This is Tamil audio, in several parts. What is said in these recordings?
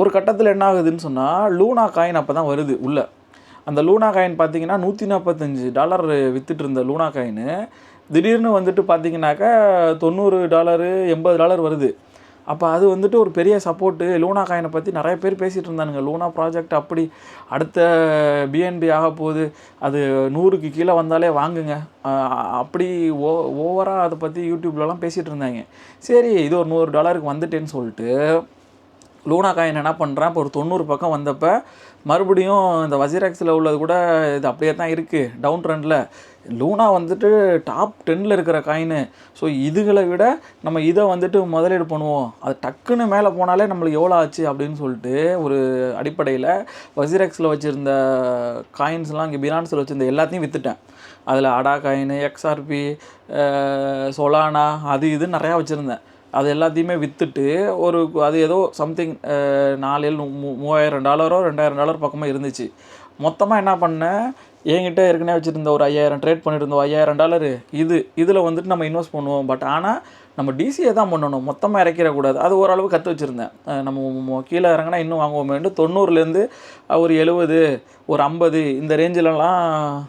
ஒரு கட்டத்தில் என்ன ஆகுதுன்னு சொன்னால் லூனா காயின் அப்போ தான் வருது உள்ளே. அந்த லூனா காயின் பார்த்தீங்கன்னா நூற்றி நாற்பத்தஞ்சு டாலர் வித்துட்டு இருந்த லூனா காயின் திடீர்னு வந்துட்டு பார்த்தீங்கன்னாக்கா தொண்ணூறு டாலரு எண்பது டாலர் வருது. அப்போ அது வந்துட்டு ஒரு பெரிய சப்போர்ட்டு லூனா காயினை பற்றி நிறைய பேர் பேசிகிட்டு இருந்தானுங்க. லூனா ப்ராஜெக்ட் அப்படி அடுத்த பிஎன்பி ஆக போகுது. அது நூறுக்கு கீழே வந்தாலே வாங்குங்க. அப்படி ஓ ஓவராக அதை பற்றி யூடியூப்லலாம் பேசிகிட்டு இருந்தாங்க. சரி இது ஒரு நூறு டாலருக்கு வந்துட்டேன்னு சொல்லிட்டு லூனா காயின் என்ன பண்ணுறேன் இப்போ ஒரு தொண்ணூறு பக்கம் வந்தப்போ மறுபடியும் இந்த வசிராக்ஸில் உள்ளது கூட இது அப்படியே தான் இருக்குது டவுன் ட்ரெண்டில் லூனா வந்துட்டு டாப் டென்னில் இருக்கிற காயின் ஸோ இதுகளை விட நம்ம இதை வந்துட்டு முதலீடு பண்ணுவோம். அது டக்குன்னு மேலே போனாலே நம்மளுக்கு எவ்வளோ ஆச்சு அப்படின்னு சொல்லிட்டு ஒரு அடிப்படையில் வசிராக்ஸில் வச்சுருந்த காயின்ஸ்லாம் இங்கே பினான்ஸில் வச்சுருந்த எல்லாத்தையும் விற்றுட்டேன் அதில் அடா காயின் எக்ஸ்ஆர்பி சொலானா அது இது நிறையா வச்சுருந்தேன். அது எல்லாத்தையுமே விற்றுட்டு ஒரு அது ஏதோ சம்திங் நாலு ஏழு மூ- மூவாயிரம் டாலரோ ரெண்டாயிரம் டாலர் பக்கமாக இருந்துச்சு. மொத்தமாக என்ன பண்ணேன் என்கிட்ட ஏற்கனவே வச்சுருந்த ஒரு ஐயாயிரம் ட்ரேட் பண்ணிட்டு இருந்தோம் ஐயாயிரம் டாலரு இது இதில் வந்துட்டு நம்ம இன்வெஸ்ட் பண்ணுவோம். பட் ஆனால் நம்ம டிசியை தான் பண்ணணும். மொத்தமாக இறக்கிடக்கூடாது அது ஓரளவு கற்று வச்சுருந்தேன். நம்ம கீழே இறங்கினா இன்னும் வாங்குவோமேன்ட்டு தொண்ணூறுலேருந்து ஒரு எழுபது ஒரு ஐம்பது இந்த ரேஞ்சிலலாம்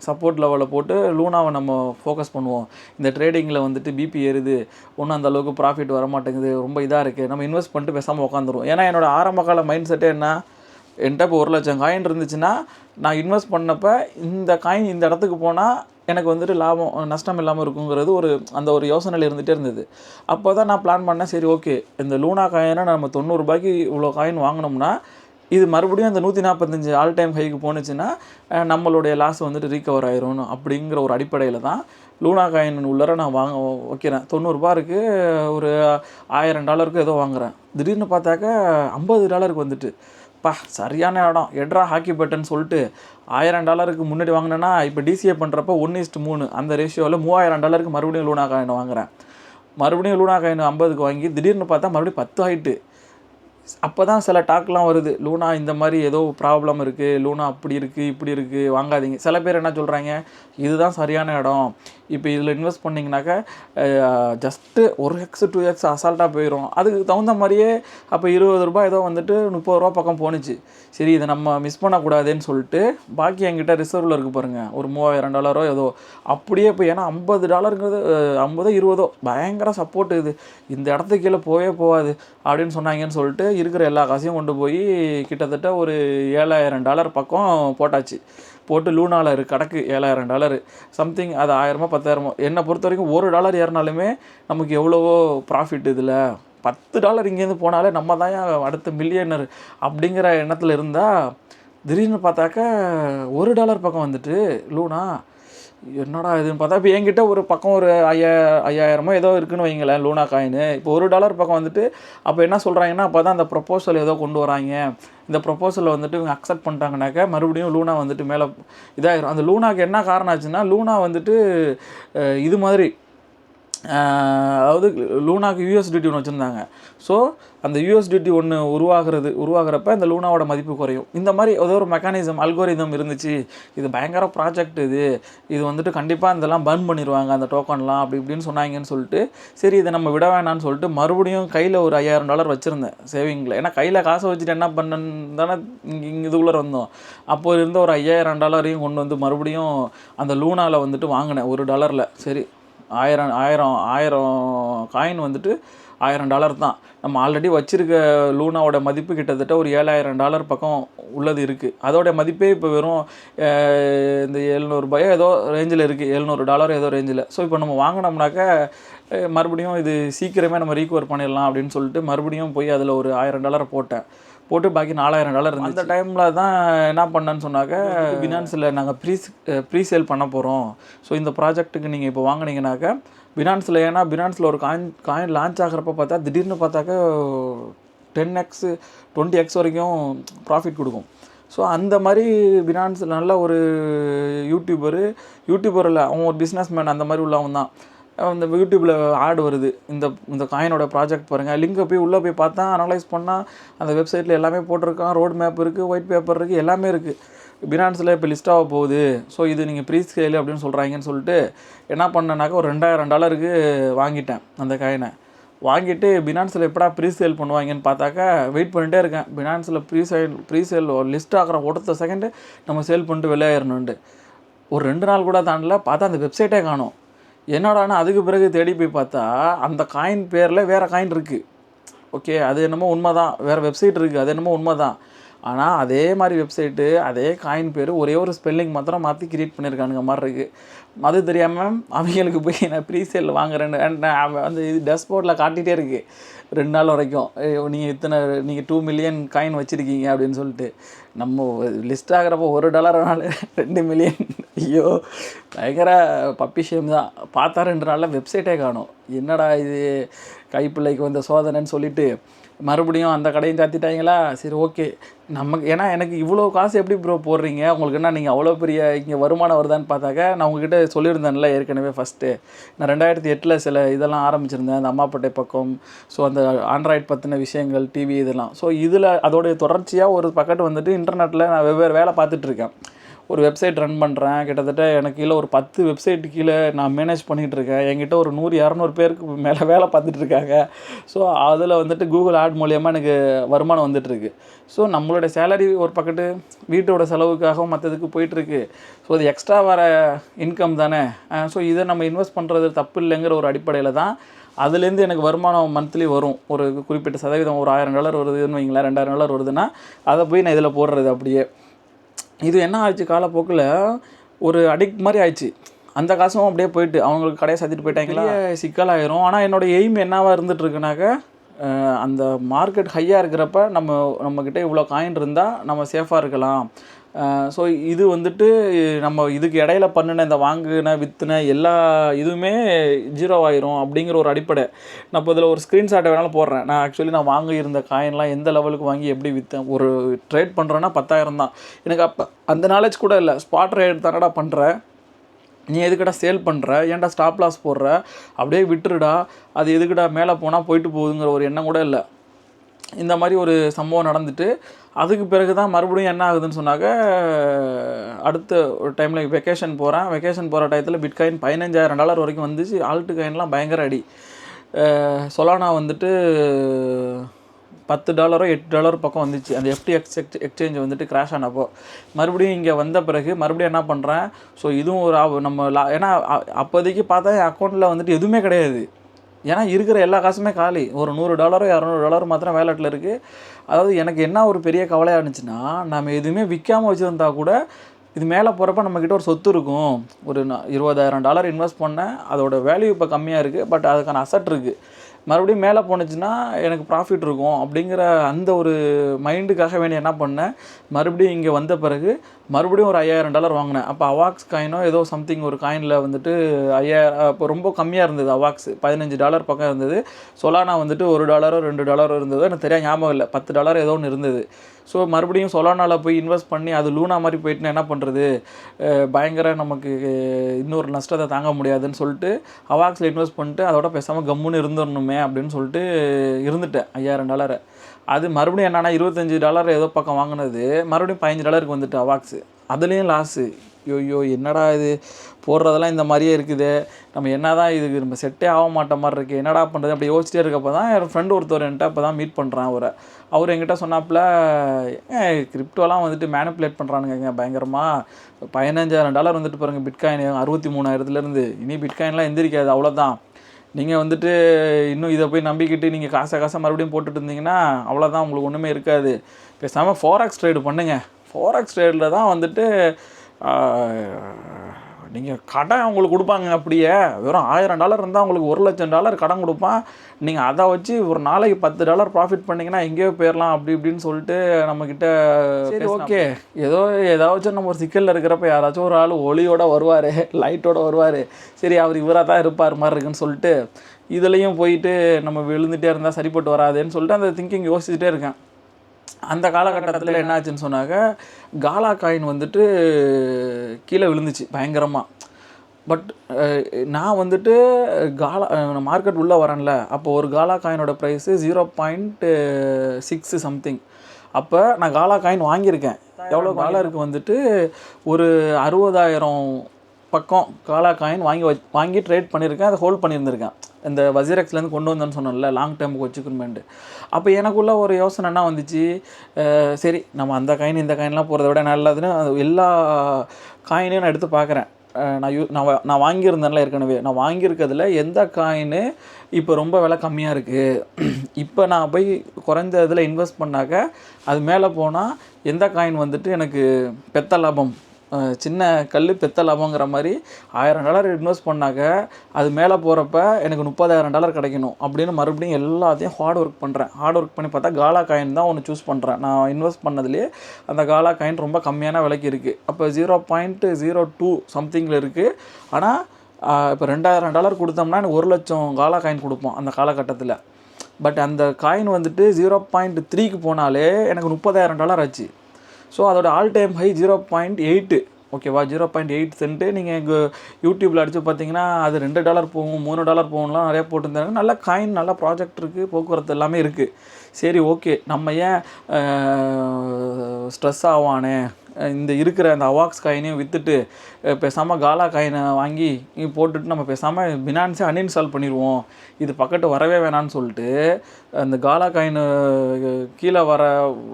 சப்போர்ட் லெவலில் போட்டு லூனாவை நம்ம ஃபோக்கஸ் பண்ணுவோம். இந்த ட்ரேடிங்கில் வந்துட்டு பிபி ஏறுது. ஒன்றும் அந்த அளவுக்கு ப்ராஃபிட் வர மாட்டேங்குது ரொம்ப இதாக இருக்குது நம்ம இன்வெஸ்ட் பண்ணிட்டு பேசாமல் உட்காந்துருவோம் ஏன்னா என்னோடய ஆரம்ப கால மைண்ட் செட்டே என்ன? என்கிட்ட இப்போ ஒரு லட்சம் காயின் இருந்துச்சுன்னா நான் இன்வெஸ்ட் பண்ணப்போ இந்த காயின் இந்த இடத்துக்கு போனால் எனக்கு வந்துட்டு லாபம் நஷ்டம் இல்லாமல் இருக்குங்கிறது ஒரு அந்த ஒரு யோசனையில் இருந்துகிட்டே இருந்தது. அப்போ தான் நான் பிளான் பண்ணேன் சரி ஓகே இந்த லூனா காயினை நம்ம தொண்ணூறுபாய்க்கு இவ்வளோ காயின் வாங்கினோம்னா இது மறுபடியும் அந்த நூற்றி நாற்பத்தஞ்சு ஆல் டைம் ஹைக்கு போணுச்சுன்னா நம்மளுடைய லாஸ் வந்துட்டு ரீகவர் ஆயிரும் அப்படிங்கிற ஒரு அடிப்படையில் தான் லூனா காயின் உள்ளர நான் வாங்க வைக்கிறேன். தொண்ணூறுரூபா இருக்குது ஒரு ஆயிரம் டாலருக்கு ஏதோ வாங்குகிறேன் திடீர்னு பார்த்தாக்க ஐம்பது டாலருக்கு வந்துட்டு. பா சரியான இடம். எட்ரா ஹாக்கி பேட்டுன்னு சொல்லிட்டு ஆயிரம் டாலருக்கு முன்னாடி வாங்கினேன்னா இப்போ டிசிஏ பண்ணுறப்ப ஒன்று இஸ்ட் மூணு. அந்த ரேஷியோவில் மூவாயிரம் டாலருக்கு மறுபடியும் லூனா காயின் வாங்குறேன். மறுபடியும் லூனா காயின் ஐம்பதுக்கு வாங்கி திடீர்னு பார்த்தா மறுபடியும் பத்து ஆயிட்டு. அப்போ தான் சில டாக்லாம் வருது. லூனா இந்த மாதிரி ஏதோ ப்ராப்ளம் இருக்குது லூனா அப்படி இருக்குது இப்படி இருக்குது வாங்காதீங்க. சில பேர் என்ன சொல்கிறாங்க இதுதான் சரியான இடம். இப்போ இதில் இன்வெஸ்ட் பண்ணிங்கனாக்கா ஜஸ்ட்டு ஒரு எக்ஸ் டூ எக்ஸ் அசால்ட்டாக போயிடும் அதுக்கு தகுந்த மாதிரியே அப்போ இருபது ரூபாய் ஏதோ வந்துட்டு முப்பது ரூபா பக்கம் போணுச்சு. சரி இதை நம்ம மிஸ் பண்ணக்கூடாதுன்னு சொல்லிட்டு பாக்கி என்கிட்ட ரிசர்வில் இருக்குது பாருங்கள் ஒரு மூவாயிரம் டாலரோ ஏதோ. அப்படியே இப்போ ஏன்னா ஐம்பது டாலருங்கிறது ஐம்பதோ இருபதோ பயங்கர சப்போர்ட் இது. இந்த இடத்துக்கு கீழே போவே போகாது அப்படின்னு சொன்னாங்கன்னு சொல்லிட்டு இருக்கிற எல்லா காசையும் கொண்டு போய் கிட்டத்தட்ட ஒரு ஏழாயிரம் டாலர் பக்கம் போட்டாச்சு. போட்டு லூனாவில் இருக்கு கடக்கு ஏழாயிரம் டாலரு சம்திங் அது ஆயிரமோ பத்தாயிரமோ என்னை பொறுத்த வரைக்கும் ஒரு டாலர் ஏறினாலுமே நமக்கு எவ்வளவோ ப்ராஃபிட் இதில். பத்து டாலர் இங்கேருந்து போனாலே நம்ம தான் அடுத்த மில்லியனர் அப்படிங்கிற எண்ணத்தில் இருந்தால் திடீர்னு பார்த்தாக்க ஒரு டாலர் பக்கம் வந்துட்டு லூனா என்னடா இதுன்னு பார்த்தா இப்போ என்கிட்ட ஒரு பக்கம் ஒரு ஐயா ஐயாயிரமோ ஏதோ இருக்குன்னு வைங்களேன் லூனா காயின் இப்போ ஒரு டாலர் பக்கம் வந்துட்டு அப்போ என்ன சொல்கிறாங்கன்னா அப்போ தான் அந்த ப்ரொப்போசல் ஏதோ கொண்டு வராங்க. இந்த ப்ரொப்போசலை வந்துட்டு இவங்க அக்செப்ட் பண்ணிட்டாங்கனாக்கா மறுபடியும் லூனா வந்துட்டு மேலே இதாகிடும் அந்த லூனாக்கு என்ன காரணம் ஆச்சுன்னா லூனா வந்துட்டு இது மாதிரி அதாவது லூனாக்கு யூஎஸ்டிடி ஒன்று வச்சுருந்தாங்க. ஸோ அந்த யூஎஸ்டிடி ஒன்று உருவாகிறது உருவாகிறப்ப இந்த லூனாவோட மதிப்பு குறையும். இந்த மாதிரி ஏதோ ஒரு மெக்கானிசம் அல்கோரிதம் இருந்துச்சு. இது பயங்கர ப்ராஜெக்ட் இது. இது வந்துட்டு கண்டிப்பாக இதெல்லாம் பர்ன் பண்ணிடுவாங்க அந்த டோக்கன்லாம் அப்படி இப்படின்னு சொன்னாங்கன்னு சொல்லிட்டு சரி இதை நம்ம விட வேணாம்னு சொல்லிட்டு மறுபடியும் கையில் ஒரு ஐயாயிரம் டாலர் வச்சுருந்தேன் சேவிங்கில் ஏன்னா கையில் காசை வச்சுட்டு என்ன பண்ணன்னு தானே இங்கே இங்கே இதுக்குள்ளே வந்தோம் அப்போ இருந்த ஒரு ஐயாயிரம் டாலரையும் கொண்டு வந்து மறுபடியும் அந்த லூனாவில் வந்துட்டு வாங்கினேன் ஒரு டாலரில் சரி ஆயிரம் ஆயிரம் ஆயிரம் காயின் வந்துட்டு ஆயிரம் டாலர் தான். நம்ம ஆல்ரெடி வச்சுருக்க லூனாவோட மதிப்பு கிட்டத்தட்ட ஒரு ஏழாயிரம் டாலர் பக்கம் உள்ளது இருக்குது அதோடைய மதிப்பே இப்போ வெறும் இந்த எழுநூறுபாயோ ஏதோ ரேஞ்சில் இருக்குது எழுநூறு டாலர் ஏதோ ரேஞ்சில் ஸோ இப்போ நம்ம வாங்கினோம்னாக்கா மறுபடியும் இது சீக்கிரமே நம்ம ரீகவர் பண்ணிடலாம் அப்படின்னு சொல்லிட்டு மறுபடியும் போய் அதில் ஒரு ஆயிரம் டாலரை போட்டேன். போட்டு பாக்கி நாலாயிரம் டாலர் அந்த டைமில் தான் என்ன பண்ணேன்னு சொன்னாக்க பினான்ஸில் நாங்கள் ப்ரீ ப்ரீ சேல் பண்ண போகிறோம் ஸோ இந்த ப்ராஜெக்ட்டுக்கு நீங்கள் இப்போ வாங்குனீங்கனாக்கா பினான்ஸில் ஏன்னா பினான்ஸில் ஒரு காயின் காயின் லான்ச் ஆகிறப்ப பார்த்தா திடீர்னு பார்த்தாக்க டென் எக்ஸ் டுவெண்ட்டி எக்ஸ் வரைக்கும் ப்ராஃபிட் கொடுக்கும். ஸோ அந்த மாதிரி பினான்ஸ் நல்ல ஒரு யூடியூபரு யூடியூபர் இல்லை அவன் ஒரு பிஸ்னஸ் மேன் அந்த மாதிரி உள்ளவன் தான். இந்த யூடியூப்பில் ஆட் வருது. இந்த இந்த காயினோட ப்ராஜெக்ட் பாருங்கள் லிங்கை போய் உள்ளே போய் பார்த்தா அனலைஸ் பண்ணால் அந்த வெப்சைட்டில் எல்லாமே போட்டிருக்கான். ரோட் மேப் இருக்குது ஒயிட் பேப்பர் இருக்குது எல்லாமே இருக்குது பினான்ஸில் இப்போ லிஸ்ட்டாக போகுது. ஸோ இது நீங்கள் ப்ரீ ஸ்கேலு அப்படின்னு சொல்கிறாங்கன்னு சொல்லிட்டு என்ன பண்ணேனாக்கா ஒரு ரெண்டாயிரம் டாலருக்கு வாங்கிட்டேன் அந்த காயினை. வாங்கிட்டு பினான்ஸில் எப்படா ப்ரீ சேல் பண்ணுவாங்கன்னு பார்த்தாக்கா வெயிட் பண்ணிட்டே இருக்கேன். பினான்ஸில் pre sale pre sale list ஆகிற ஒடுத்த செகண்டு நம்ம சேல் பண்ணிட்டு வெளியேறணுன்ட்டு ஒரு ரெண்டு நாள் கூட தாண்டல பார்த்தா அந்த வெப்சைட்டே காணும். என்னடானா அதுக்கு பிறகு தேடி போய் பார்த்தா அந்த காயின் பேரில் வேறு காயின் இருக்குது ஓகே அது என்னமோ உண்மை தான் வேறு வெப்சைட் இருக்குது அது என்னமோ உண்மை தான் ஆனால் அதே மாதிரி வெப்சைட்டு அதே காயின் பேர் ஒரே ஒரு ஸ்பெல்லிங் மாத்திரம் மாற்றி கிரியேட் பண்ணியிருக்கானுங்க மாதிரி இருக்குது அது தெரியாமல் அவங்களுக்கு போய் நான் ப்ரீ சேல் வாங்குறேன்னு அந்த நான் வந்து இது டெஸ்போர்ட்டில் காட்டிகிட்டே இருக்குது ரெண்டு நாள் வரைக்கும் நீங்கள் இத்தனை நீங்கள் டூ மில்லியன் காயின் வச்சுருக்கீங்க அப்படின்னு சொல்லிட்டு. நம்ம லிஸ்ட் ஆகிறப்போ ஒரு டாலர்னால ரெண்டு மில்லியன் ஐயோ பயங்கர பப்பிஷேம் தான். பார்த்தா ரெண்டு நாளில் வெப்சைட்டே காணும். என்னடா இது? கைப்பிள்ளைக்கு வந்த சோதனைன்னு சொல்லிட்டு மறுபடியும் அந்த கடையும் சாத்திட்டாங்களா? சரி ஓகே. நமக்கு ஏன்னா எனக்கு இவ்வளோ காசு எப்படி ப்ரோ போடுறீங்க? உங்களுக்கு என்ன நீங்கள் அவ்வளோ பெரிய இங்கே வருமானம் வருதான்னு பார்த்தாக்க நான் உங்ககிட்ட சொல்லியிருந்தேன்ல ஏற்கனவே ஃபஸ்ட்டு நான் ரெண்டாயிரத்தி எட்டில் சில இதெல்லாம் ஆரம்பிச்சிருந்தேன். அந்த அம்மாப்பேட்டை பக்கம் ஸோ அந்த ஆண்ட்ராய்ட் பற்றின விஷயங்கள் டிவி இதெல்லாம். ஸோ இதில் அதோடைய தொடர்ச்சியாக ஒரு பக்கெட் வந்துட்டு இன்டர்நெட்டில் நான் வெவ்வேறு வேலை பார்த்துட்ருக்கேன் ஒரு வெப்சைட் ரன் பண்ணுறேன் கிட்டத்தட்ட எனக்கு கீழே ஒரு பத்து வெப்சைட் கீழே நான் மேனேஜ் பண்ணிகிட்டு இருக்கேன். என்கிட்ட ஒரு நூறு இரநூறு பேருக்கு மேலே வேலை பார்த்துட்ருக்காங்க ஸோ அதில் வந்துட்டு கூகுள் ஆட் மூலியமாக எனக்கு வருமானம் வந்துட்டுருக்கு ஸோ நம்மளோட சேலரி ஒரு பக்கத்து வீட்டோட செலவுக்காகவும் மற்றதுக்கு போயிட்டுருக்கு ஸோ அது எக்ஸ்ட்ரா வர இன்கம் தானே? ஸோ இதை நம்ம இன்வெஸ்ட் பண்ணுறது தப்பு இல்லைங்கிற ஒரு அடிப்படையில் தான் அதுலேருந்து எனக்கு வருமானம் மந்த்லி வரும். ஒரு குறிப்பிட்ட சதவீதம் ஒரு ஆயிரம் டாலர் வருதுன்னு வைங்களேன் ரெண்டாயிரம் டாலர் வருதுன்னா அதை போய் நான் இதில் போடுறது அப்படியே. இது என்ன ஆயிடுச்சு காலப்போக்கில்? ஒரு அடிக்ட் மாதிரி ஆயிடுச்சு. அந்த காசும் அப்படியே போயிட்டு அவங்களுக்கு கடையை சாத்திட்டு போயிட்டாங்களா? சிக்கலாயிரும். ஆனால் என்னோட எய்ம் என்னவாக இருந்துட்டு இருக்குனாக்க அந்த மார்க்கெட் ஹையாக இருக்கிறப்ப நம்ம நம்மக்கிட்ட இவ்வளோ காயின் இருந்தால் நம்ம சேஃபாக இருக்கலாம். ஸோ இது வந்துட்டு நம்ம இதுக்கு இடையில பண்ணின இந்த வாங்கின விற்றுன எல்லா இதுவுமே ஜீரோ ஆயிரும் அப்படிங்கிற ஒரு அடிப்படை. நான் இப்போ இதில் ஒரு ஸ்க்ரீன்ஷாட்டை வேணாலும் போடுறேன். நான் ஆக்சுவலி நான் வாங்கியிருந்த காயின்லாம் எந்த லெவலுக்கு வாங்கி எப்படி விற்றேன் ஒரு ட்ரேட் பண்ணுறேன்னா பத்தாயிரம் தான். எனக்கு அப்போ அந்த நாலேஜ் கூட இல்லை. ஸ்பாட் ரேட் தானடா பண்ணுறேன் நீ எதுக்குடா சேல் பண்ணுற ஏன்டா ஸ்டாப் லாஸ் போடுற? அப்படியே விட்டுருடா. அது எதுக்குடா மேலே போனால் போயிட்டு போகுதுங்கிற ஒரு எண்ணம் கூட இல்லை. இந்த மாதிரி ஒரு சம்பவம் நடந்துட்டு அதுக்கு பிறகு தான் மறுபடியும் என்ன ஆகுதுன்னு சொன்னாக்க அடுத்த ஒரு டைமில் வெக்கேஷன் போகிறேன் வெக்கேஷன் போகிற டயத்தில் பிட்காயின் பதினஞ்சாயிரம் டாலர் வரைக்கும் வந்துச்சு. ஆல்ட்டு காயின்லாம் பயங்கர அடி. சொலானா வந்துட்டு பத்து டாலரோ எட்டு டாலர் பக்கம் வந்துச்சு. அந்த எஃப்டி எக்ஸ் எக்ஸ்சேஞ்ச் வந்துட்டு கிராஷ் ஆனப்போ. மறுபடியும் இங்கே வந்த பிறகு மறுபடியும் என்ன பண்ணுறேன் ஸோ இதுவும் ஒரு நம்ம லா ஏன்னா அப்போதைக்கு பார்த்தா என் அக்கௌண்ட்டில் வந்துட்டு எதுவுமே கிடையாது. ஏன்னா இருக்கிற எல்லா காசுமே காலி. ஒரு நூறு டாலரோ இரநூறு டாலர் மாத்திரம் வேலட்டில் இருக்குது அதாவது எனக்கு என்ன ஒரு பெரிய கவலையாக இருந்துச்சுன்னா நம்ம எதுவுமே விற்காமல் வச்சுருந்தா கூட இது மேலே போகிறப்ப நம்மக்கிட்ட ஒரு சொத்து இருக்கும். ஒரு இருபதாயிரம் டாலர் இன்வெஸ்ட் பண்ணேன். அதோட வேல்யூ இப்போ கம்மியாக இருக்குது பட் அதுக்கான அசட் இருக்குது மறுபடியும் மேலே போணுச்சுன்னா எனக்கு ப்ராஃபிட் இருக்கும். அப்படிங்கிற அந்த ஒரு மைண்டுக்காக வேண்டி என்ன பண்ணேன்? மறுபடியும் இங்கே வந்த பிறகு மறுபடியும் ஒரு ஐயாயிரம் டாலர் வாங்கினேன். அப்போ அவாக்ஸ் காயினோ ஏதோ சம்திங் ஒரு காயினில் வந்துட்டு ஐயாயிரம் இப்போ ரொம்ப கம்மியாக இருந்தது அவாக்ஸ் பதினஞ்சு டாலர் பக்கம் இருந்தது. சொலானா வந்துட்டு ஒரு டாலரோ ரெண்டு டாலரோ இருந்தது எனக்கு தெரியா ஞாபகம் இல்லை. பத்து டாலர் ஏதோ ஒன்று இருந்தது. ஸோ மறுபடியும் சொலானால போய் இன்வெஸ்ட் பண்ணி அது லூனா மாதிரி போயிட்டுனா என்ன பண்ணுறது பயங்கர நமக்கு இன்னொரு நஷ்டத்தை தாங்க முடியாதுன்னு சொல்லிட்டு அவாக்ஸில் இன்வெஸ்ட் பண்ணிட்டு அதோட பேசாமல் கம்முன்னு இருந்துடணுமே அப்படின்னு சொல்லிட்டு இருந்துட்டேன். ஐயாயிரம் டாலரை. அது மறுபடியும் என்னன்னா இருபத்தஞ்சி டாலர் ஏதோ பக்கம் வாங்கினது. மறுபடியும் பதினஞ்சு டாலருக்கு வந்துட்டு அவாக்ஸு அதுலேயும் லாஸு ஐயோ என்னடா இது? போடுறதெல்லாம் இந்த மாதிரியே இருக்குது. நம்ம என்ன தான் இதுக்கு நம்ம செட்டே ஆக மாட்ட மாதிரி இருக்குது என்னடா பண்ணுறது அப்படி யோசிச்சிட்டே இருக்கப்போ தான் என் ஃப்ரெண்டு ஒருத்தர் என்கிட்ட அப்போ தான் மீட் பண்ணுறான் அவரை. அவர் என்கிட்ட சொன்னாப்புல கிரிப்டோலாம் வந்துட்டு மேனிப்புலேட் பண்ணுறானுங்க பயங்கரமாக பதினஞ்சாயிரம் டாலர் வந்துட்டு பாருங்கள் பிட்காயின் அறுபத்தி மூணாயிரத்துலேருந்து இனி பிட்காயின்லாம் எந்திரிக்காது அவ்வளோதான் நீங்கள் வந்துட்டு இன்னும் இதை போய் நம்பிக்கிட்டு நீங்கள் காசை காசை மறுபடியும் போட்டுட்டு இருந்தீங்கன்னா அவ்வளோதான் உங்களுக்கு ஒன்றுமே இருக்காது. பேசாமல் ஃபோராக்ஸ் ட்ரேடு பண்ணுங்கள் ஃபோராக்ஸ் ட்ரேடில் தான் வந்துட்டு நீங்கள் கடன் உங்களுக்கு கொடுப்பாங்க அப்படியே. வெறும் ஆயிரம் டாலர் இருந்தால் உங்களுக்கு ஒரு லட்சம் டாலர் கடன் கொடுப்பான். நீங்கள் அதை வச்சு ஒரு நாளைக்கு பத்து டாலர் ப்ராஃபிட் பண்ணிங்கன்னா எங்கேயோ போயிடலாம் அப்படி இப்படின்னு சொல்லிட்டு நம்மக்கிட்ட சரி ஓகே. ஏதோ ஏதாச்சும் நம்ம ஒரு சிக்கலில் இருக்கிறப்ப யாராச்சும் ஒரு ஆள் ஒளியோட வருவார் லைட்டோட வருவார். சரி அவர் இவராக தான் இருப்பார் மாதிரி இருக்குன்னு சொல்லிட்டு இதுலேயும் போயிட்டு நம்ம விழுந்துட்டே இருந்தால் சரிப்பட்டு வராதேன்னு சொல்லிட்டு அந்த திங்கிங் யோசிச்சுட்டே இருக்கேன். அந்த காலகட்டத்தில் என்ன ஆச்சுன்னு சொன்னாக்க காலா காயின் வந்துட்டு கீழே விழுந்துச்சு பயங்கரமாக பட் நான் வந்துட்டு காலா மார்க்கெட் உள்ளே வரேன்ல அப்போ ஒரு காலா காயினோட price zero point six something அப்போ நான் காலா காயின் வாங்கியிருக்கேன். எவ்வளோ டாலருக்கு வந்துட்டு ஒரு அறுபதாயிரம் பக்கம் காலா காயின் வாங்கி வச் வாங்கி ட்ரேட் பண்ணியிருக்கேன் அதை ஹோல்ட் பண்ணியிருந்திருக்கேன். இந்த வசிரெக்ஸ்லேருந்து கொண்டு வந்தேன்னு சொன்னேன்ல லாங் டேர்முக்கு வச்சுக்கணுமேன்ட்டு அப்போ எனக்குள்ள ஒரு யோசனை என்ன வந்துச்சு? சரி நம்ம அந்த காயின் இந்த காயின்லாம் போகிறத விட நல்லதுன்னு அது எல்லா காயினையும் நான் எடுத்து பார்க்குறேன். நான் யூ நான் நான் வாங்கியிருந்தேன்ல ஏற்கனவே. நான் வாங்கியிருக்கிறதுல எந்த காயின் இப்போ ரொம்ப விலை கம்மியாக இருக்குது இப்போ நான் போய் குறைஞ்ச இதில் இன்வெஸ்ட் பண்ணாக்க அது மேலே போனால் எந்த காயின் வந்துட்டு எனக்கு பெத்த லாபம்? சின்ன கல் பெத்த லாபங்கிற மாதிரி ஆயிரம் டாலர் இன்வெஸ்ட் பண்ணாக்க அது மேலே போகிறப்ப எனக்கு முப்பதாயிரம் டாலர் கிடைக்கணும் அப்படின்னு மறுபடியும் எல்லாத்தையும் ஹார்ட் ஒர்க் பண்ணுறேன் ஹார்ட் ஒர்க் பண்ணி பார்த்தா காலா காயின் தான் ஒன்று சூஸ் பண்ணுறேன் நான் இன்வெஸ்ட் பண்ணதுலேயே அந்த காலா காயின் ரொம்ப கம்மியான விலைக்கு இருக்குது அப்போ ஜீரோ பாயிண்ட்டு ஜீரோ டூ சம்திங்கில் இருக்குது ஆனால் இப்போ ரெண்டாயிரம் டாலர் கொடுத்தோம்னா எனக்கு ஒரு லட்சம் காலா காயின் கொடுப்போம் அந்த காலகட்டத்தில். பட் அந்த காயின் வந்துட்டு ஜீரோ பாயிண்ட் த்ரீக்கு போனாலே எனக்கு முப்பதாயிரம் டாலர் ஆச்சு. ஸோ அதோட all time high zero point eight ஓகேவா ஜீரோ பாயிண்ட் எயிட் சென்ட்டு நீங்கள் எங்கள் யூடியூப்பில் அடித்து பார்த்தீங்கன்னா அது ரெண்டு டாலர் போகும் மூணு டாலர் போகும்லாம் நிறையா போட்டுருந்தாங்க. நல்ல காயின் நல்ல ப்ராஜெக்ட் இருக்குது போக்குவரத்து எல்லாமே இருக்குது சரி ஓகே நம்ம ஏன் ஸ்ட்ரெஸ் ஆவானே? இந்த இருக்கிற அந்த அவாக்ஸ் காயினையும் விற்றுட்டு பேசாமல் காலா காயினை வாங்கி போட்டுட்டு நம்ம பேசாமல் பினான்ஸே அன்இன்ஸ்டால் பண்ணிடுவோம் இது பக்கத்து வரவே வேணான்னு சொல்லிட்டு அந்த காலா காயின் கீழே வர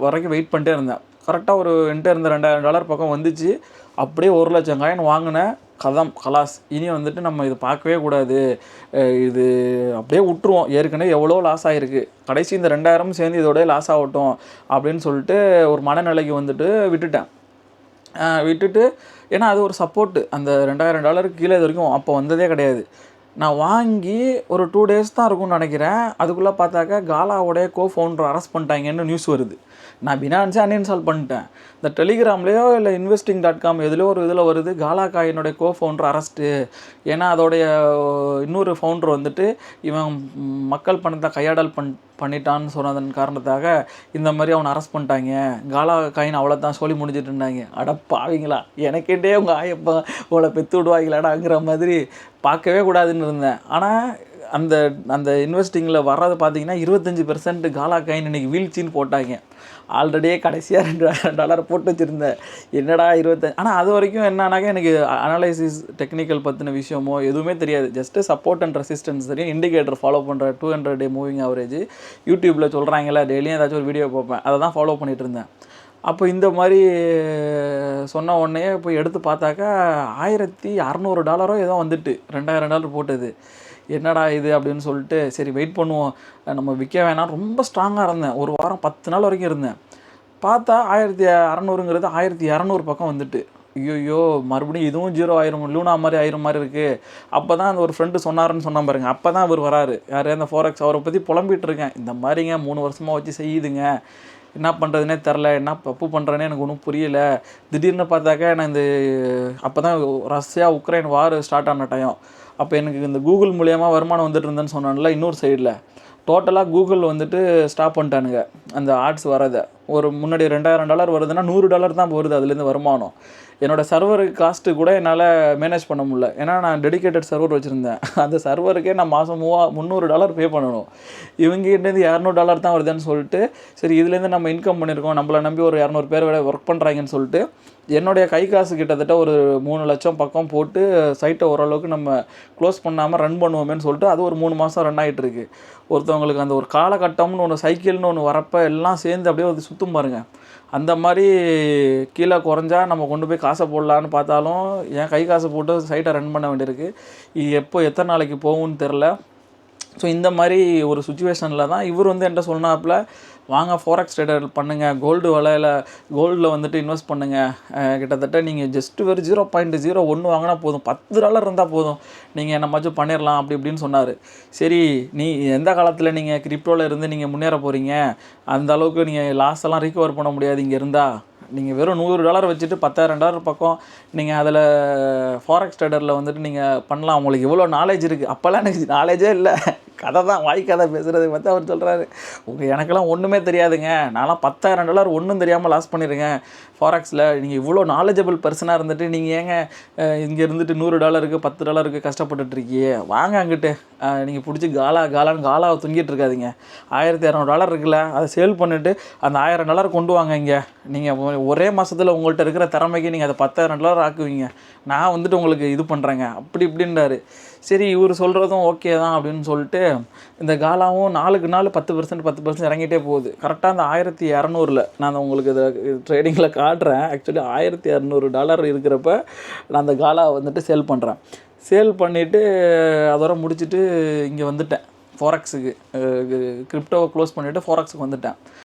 வரைக்கும் வெயிட் பண்ணிட்டே இருந்தேன். கரெக்டாக ஒரு என்கிட்ட இருந்த ரெண்டாயிரம் டாலர் பக்கம் வந்துச்சு. அப்படியே ஒரு லட்சம் காயின் வாங்கினேன் கதம் கலாஸ். இனி வந்துட்டு நம்ம இது பார்க்கவே கூடாது. இது அப்படியே விட்டுருவோம். ஏற்கனவே எவ்வளோ லாஸ் ஆகிருக்கு கடைசி இந்த ரெண்டாயிரமும் சேர்ந்து இதோடய லாஸ் ஆகட்டும் அப்படின்னு சொல்லிட்டு ஒரு மனநிலைக்கு வந்துட்டு விட்டுட்டேன். விட்டுட்டு ஏன்னா அது ஒரு சப்போர்ட்டு அந்த ரெண்டாயிரம் டாலருக்கு கீழே இது வரைக்கும் அப்போ வந்ததே கிடையாது. நான் வாங்கி ஒரு டூ டேஸ் தான் இருக்கும்னு நினைக்கிறேன். அதுக்குள்ளே பார்த்தாக்கா காலாவோடைய கோ ஃபவுண்டர் அரெஸ்ட் பண்ணிட்டாங்கன்னு நியூஸ் வருது. நான் பினான்ஸே அன்இன்ஸ்டால் பண்ணிட்டேன். இந்த டெலிகிராம்லேயோ இல்லை இன்வெஸ்டிங் டாட் காம் எதுலையோ ஒரு இதில் வருது. காலா காயினுடைய கோ ஃபவுண்டர் அரெஸ்ட்டு ஏன்னா அதோடைய இன்னொரு ஃபவுண்டர் வந்துட்டு இவன் மக்கள் பணத்தை கையாடல் பண் பண்ணிட்டான்னு சொன்னதன் காரணத்தாக இந்த மாதிரி அவனை அரெஸ்ட் பண்ணிட்டாங்க. காலா காயின் அவ்வளோதான் சொல்லி முடிஞ்சிட்டு இருந்தாங்க. அட பாவிங்களா உங்கள் ஆயப்பா உங்களை பெத்து விடுவாங்களாடாங்கிற மாதிரி பார்க்கவே கூடாதுன்னு இருந்தேன். ஆனால் அந்த அந்த இன்வெஸ்டிங்கில் வர்றது பார்த்தீங்கன்னா இருபத்தஞ்சி பெர்சன்ட் காலா காயின் இன்றைக்கி வீழ்ச்சின்னு போட்டாங்க. ஆல்ரெடியே கடைசியாக ரெண்டு டாலர் போட்டு வச்சுருந்தேன். என்னடா இருபத்தஞ்சு ஆனால் அது வரைக்கும் என்னன்னாக்கா எனக்கு அனலைசிஸ் டெக்னிக்கல் பற்றின விஷயமோ எதுவுமே தெரியாது. ஜஸ்ட்டு சப்போர்ட் அண்ட் ரெசிஸ்டன்ஸ் தெரியும். இண்டிகேட்டர் ஃபாலோ பண்ணுற two hundred day moving average யூடியூப்பில் சொல்கிறாங்களா டெய்லியும் ஏதாச்சும் ஒரு வீடியோ பார்ப்பேன். அதை தான் ஃபாலோ பண்ணிட்டு இருந்தேன். அப்போ இந்த மாதிரி சொன்ன உடனே போய் எடுத்து பார்த்தாக்கா ஆயிரத்தி அறநூறு டாலரோ ஏதோ வந்துட்டு. ரெண்டாயிரம் டாலர் போட்டது. என்னடா இது அப்படின்னு சொல்லிட்டு சரி வெயிட் பண்ணுவோம். நம்ம விற்க வேணாம் ரொம்ப ஸ்ட்ராங்காக இருந்தேன். ஒரு வாரம் பத்து நாள் வரைக்கும் இருந்தேன். பார்த்தா ஆயிரத்தி அறநூறுங்கிறது ஆயிரத்தி இரநூறு பக்கம் வந்துட்டு. ஐயோ மறுபடியும் இதுவும் ஜீரோ ஆயிரும் லூனா மாதிரி ஆயிரம் மாதிரி இருக்குது அப்போ தான் அந்த ஒரு ஃப்ரெண்டு சொன்னாருன்னு சொன்னா பாருங்க. அப்போ தான் அவர் வராரு. யார்? அந்த ஃபோரெக்ஸ் அவரை பற்றி புலம்பிகிட்டு இருக்கேன். இந்த மாதிரிங்க மூணு வருஷமாக வச்சு செய்யுதுங்க. என்ன பண்ணுறதுனே தெரில என்ன தப்பு பண்ணுறேனே எனக்கு ஒன்றும் புரியல. திடீர்னு பார்த்தாக்கா நான் இந்த அப்போ தான் ரஷ்யா உக்ரைன் வார் ஸ்டார்ட் ஆன டைம் அப்போ எனக்கு இந்த கூகுள் மூலியமாக வருமானம் வந்துட்டு இருந்தேன்னு சொன்னான்ல இன்னொரு சைடில். டோட்டலாக கூகுள் வந்துட்டு ஸ்டாப் பண்ணிட்டானுங்க. அந்த ஆட்ஸ் வரதை. ஒரு முன்னாடி ரெண்டாயிரம் டாலர் வருதுன்னா நூறு டாலர் தான் வருது அதுலேருந்து வருமானம். என்னோட சர்வர் காஸ்ட்டு கூட என்னால் மேனேஜ் பண்ண முடியல. ஏன்னா நான் டெடிகேட்டட் சர்வர் வச்சுருந்தேன். அந்த சர்வருக்கே நான் மாதம் மூவா முந்நூறு டாலர் பே பண்ணணும். இவங்ககிட்டேருந்து இரநூறு டாலர் தான் வருதுன்னு சொல்லிட்டு சரி இதுலேருந்து நம்ம இன்கம் பண்ணியிருக்கோம். நம்மளை நம்பி ஒரு இரநூறு பேர் விட ஒர்க் பண்ணுறாங்கன்னு சொல்லிட்டு என்னுடைய கை காசு கிட்டத்தட்ட ஒரு மூணு லட்சம் பக்கம் போட்டு சைட்டை ஓரளவுக்கு நம்ம க்ளோஸ் பண்ணாமல் ரன் பண்ணுவோமேன்னு சொல்லிட்டு அது ஒரு மூணு மாதம் ரன் ஆகிட்டுருக்கு ஒருத்தவங்களுக்கு அந்த ஒரு காலகட்டம்னு ஒன்று சைக்கிள்னு ஒன்று வரப்போ எல்லாம் சேர்ந்து அப்படியே வந்து சுற்றும் பாருங்கள் அந்த மாதிரி கீழே குறைஞ்சா நம்ம கொண்டு போய் காசை போடலான்னு பார்த்தாலும் என் கை காசை போட்டு சைட்டை ரன் பண்ண வேண்டியிருக்கு. இது எப்போ எத்தனை நாளைக்கு போகும்னு தெரில. ஸோ இந்த மாதிரி ஒரு சுச்சுவேஷனில் தான் இவர் வந்து என்கிட்ட சொன்னாப்புல வாங்க ஃபாரெக்ஸ் ட்ரேடர் பண்ணுங்கள் கோல்டு விலையில் கோல்டில் வந்துட்டு இன்வெஸ்ட் பண்ணுங்கள் கிட்டத்தட்ட நீங்கள் ஜஸ்ட் வெறும் ஜீரோ பாயிண்ட் ஜீரோ ஒன்று வாங்கினா போதும். பத்து டாலர் இருந்தால் போதும். நீங்கள் என்னமாச்சும் பண்ணிடலாம் அப்படி இப்படின்னு சொன்னார். சரி நீ எந்த காலத்தில் நீங்கள் கிரிப்டோவில் இருந்து நீங்கள் முன்னேற போகிறீங்க அந்த அளவுக்கு நீங்கள் லாஸ் எல்லாம் ரீகவர் பண்ண முடியாது இங்கே இருந்தால் நீங்கள் வெறும் நூறு டாலர் வச்சுட்டு பத்தாயிரம் டாலர் பக்கம் நீங்கள் அதில் ஃபாரெக்ஸ் ட்ரேடரில் வந்துட்டு நீங்கள் பண்ணலாம். உங்களுக்கு இவ்வளோ நாலேஜ் இருக்குது அப்போல்லாம் எனக்கு நாலேஜே இல்லை. கதை தான் வாய்க்கதை பேசுகிறது பார்த்து அவர் சொல்கிறாரு உங்கள் எனக்கெல்லாம் ஒன்றுமே தெரியாதுங்க. நான்லாம் பத்தாயிரம் டாலர் ஒன்றும் தெரியாமல் லாஸ் பண்ணியிருக்கேன் ஃபாரெக்ஸில் நீங்கள் இவ்வளோ நாலேஜபிள் பர்சனாக இருந்துட்டு நீங்கள் ஏங்க இங்கே இருந்துட்டு நூறு டாலருக்கு பத்து டாலருக்கு கஷ்டப்பட்டுட்ருக்கியே வாங்க அங்கிட்டு. நீங்கள் பிடிச்சி காலா காலான்னு காலாவை தொங்கிட்டு இருக்காதிங்க. ஆயிரத்தி இரநூறு டாலர் இருக்குல்ல அதை சேல் பண்ணிவிட்டு அந்த ஆயிரம் டாலர் கொண்டு வாங்க இங்கே. நீங்கள் ஒரே மாதத்தில் உங்கள்கிட்ட இருக்கிற திறமைக்கு நீங்கள் அதை பத்தாயிரம் டாலர் ஆக்குவீங்க. நான் வந்துட்டு உங்களுக்கு இது பண்ணுறேங்க அப்படி இப்படின்றாரு. சரி இவர் சொல்கிறதும் ஓகே தான் அப்படின்னு சொல்லிட்டு இந்த காலாவும் நாளுக்கு நாள் பத்து பர்சன்ட் பத்து பர்சன்ட் இறங்கிட்டே போகுது. கரெக்டாக அந்த ஆயிரத்தி இரநூறுல நான் உங்களுக்கு இதை ட்ரேடிங்கில் காட்டுறேன். ஆக்சுவலி ஆயிரத்தி இரநூறு டாலர் இருக்கிறப்ப நான் அந்த காலா வந்துட்டு சேல் பண்ணுறேன் சேல் பண்ணிவிட்டு அதோட முடிச்சுட்டு இங்கே வந்துட்டேன். ஃபாரெக்ஸுக்கு கிரிப்டோவை க்ளோஸ் பண்ணிவிட்டு ஃபாரெக்ஸுக்கு வந்துட்டேன்.